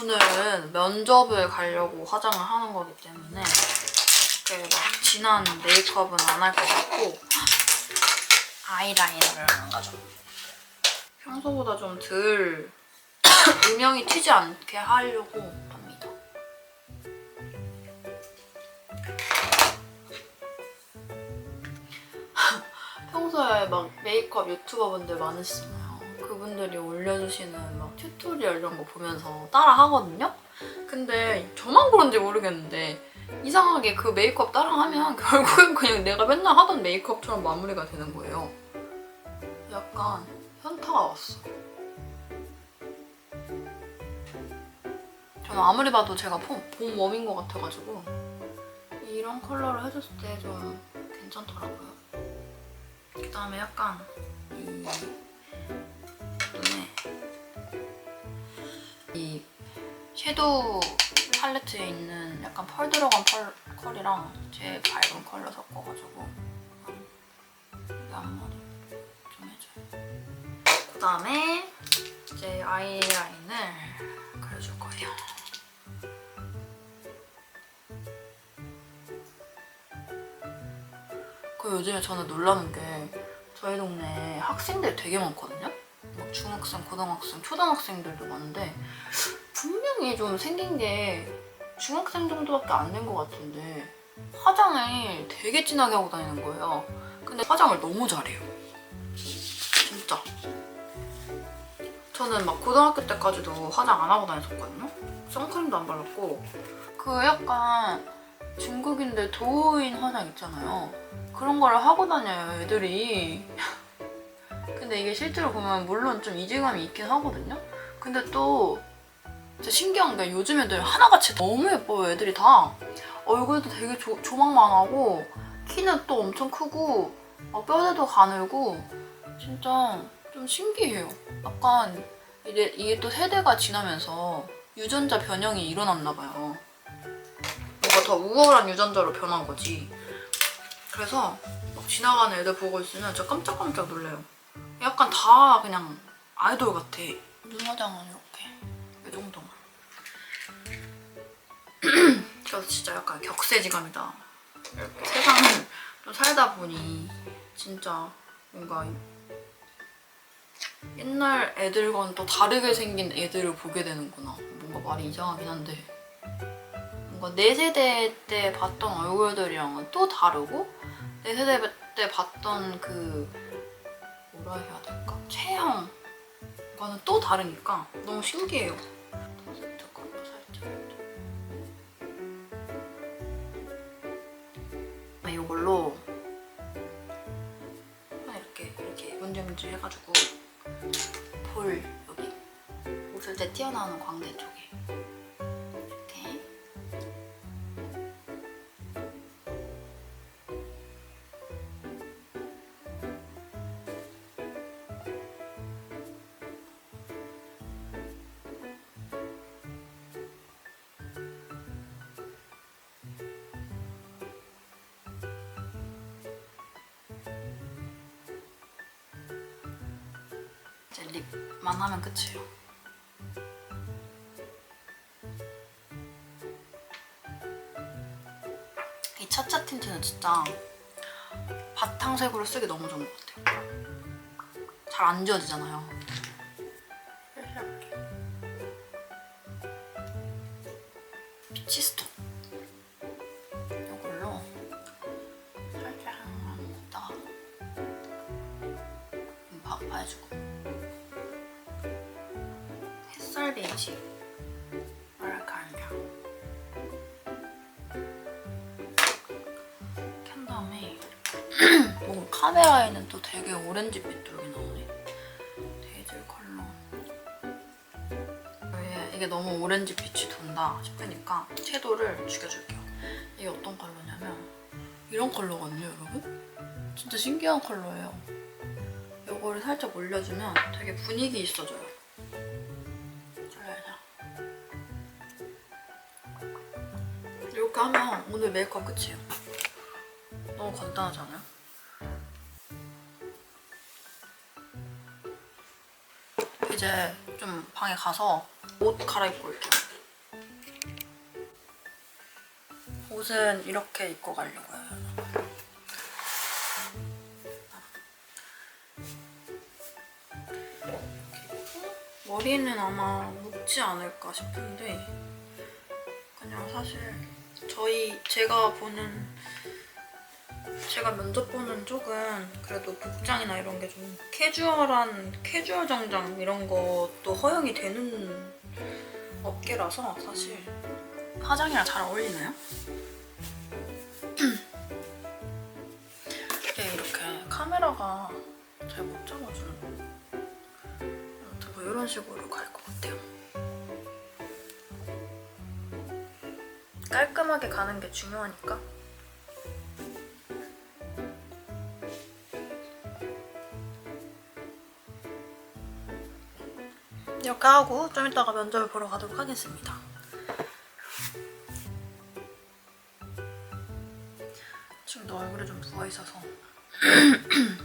오늘은 면접을 가려고 화장을 하는 거기 때문에 이렇게 막 진한 메이크업은 안 할 것 같고 아이라이너를 안 가져. 평소보다 좀 덜 음영이 튀지 않게 하려고 합니다. 평소에 막 메이크업 유튜버분들 많으시잖아요. 그분들이 올려주시는 막 튜토리얼 이런 거 보면서 따라 하거든요? 근데 저만 그런지 모르겠는데 이상하게 그 메이크업 따라 하면 결국엔 그냥 내가 맨날 하던 메이크업처럼 마무리가 되는 거예요. 약간 현타가 왔어. 저는 아무리 봐도 제가 봄, 봄 웜인 것 같아가지고 이런 컬러를 해줬을 때 좀 괜찮더라고요. 그 다음에 약간 이 눈에 이 섀도우 팔레트에 있는 약간 펄 들어간 펄, 컬이랑 제 밝은 컬러 섞어가지고 이 앞머리 좀 해줘요. 그 다음에 이제 아이라인을 그려줄 거예요. 그 요즘에 저는 놀라는 게 저희 동네에 학생들 되게 많거든요. 막 중학생, 고등학생, 초등학생들도 많은데 분명히 좀 생긴 게 중학생 정도밖에 안 된 것 같은데 화장을 되게 진하게 하고 다니는 거예요. 근데 화장을 너무 잘해요. 진짜. 저는 막 고등학교 때까지도 화장 안 하고 다녔었거든요. 선크림도 안 발랐고 그 약간 중국인들 도우인 화장 있잖아요. 그런 거를 하고 다녀요, 애들이. 근데 이게 실제로 보면 물론 좀 이질감이 있긴 하거든요. 근데 또 진짜 신기한 게 요즘 애들 하나같이 너무 예뻐요, 애들이 다. 얼굴도 되게 조, 조망만하고 키는 또 엄청 크고 막 뼈대도 가늘고 진짜 좀 신기해요. 약간 이게, 이게 또 세대가 지나면서 유전자 변형이 일어났나 봐요. 더 우월한 유전자로 변한 거지. 그래서 막 지나가는 애들 보고 있으면 진짜 깜짝깜짝 놀래요. 약간 다 그냥 아이돌 같아. 눈 화장은 이렇게 이 정도만. 그래서 진짜 약간 격세지감이다. 이렇게 세상을 좀 살다 보니 진짜 뭔가 옛날 애들과는 또 다르게 생긴 애들을 보게 되는구나. 뭔가 말이 이상하긴 한데 뭔가 내 세대 때 봤던 얼굴들이랑은 또 다르고 내 세대 때 봤던 그 뭐라 해야 될까? 체형과는 또 다르니까 너무 신기해요. 아, 이걸로 이렇게 이렇게 문질문질 해가지고 볼 여기. 웃을 때 튀어나오는 광대 쪽에 이제 립만 하면 끝이에요. 이 차차 틴트는 진짜 바탕색으로 쓰기 너무 좋은 것 같아요. 잘 안 지워지잖아요. 피치스톤 이걸로 살짝 딱 봐주고 베이지. 뭐랄까 켠 다음에 뭐 카메라에는 또 되게 오렌지 빛 돌게 나오네. 데이즐 컬러. 왜 이게 너무 오렌지 빛이 돈다 싶으니까 섀도우를 죽여줄게요. 이게 어떤 컬러냐면 이런 컬러거든요 여러분? 진짜 신기한 컬러예요. 이거를 살짝 올려주면 되게 분위기 있어져요. 이렇게 하면 오늘 메이크업 끝이에요. 너무 간단하지 않아요? 이제 좀 방에 가서 옷 갈아입고 올게요. 옷은 이렇게 입고 가려고요. 머리는 아마 묶지 않을까 싶은데 그냥 사실 저희 제가 보는 제가 면접 보는 쪽은 그래도 복장이나 이런 게 좀 캐주얼한 캐주얼 정장 이런 것도 허용이 되는 업계라서 사실 화장이랑 잘 어울리나요? 이게 이렇게 카메라가 잘 못 잡아주는 아무튼 뭐 이런 식으로 갈 것 같아요. 깔끔하게 가는 게 중요하니까. 이렇게 하고 좀 이따가 면접을 보러 가도록 하겠습니다. 지금 너 얼굴에 좀 부어 있어서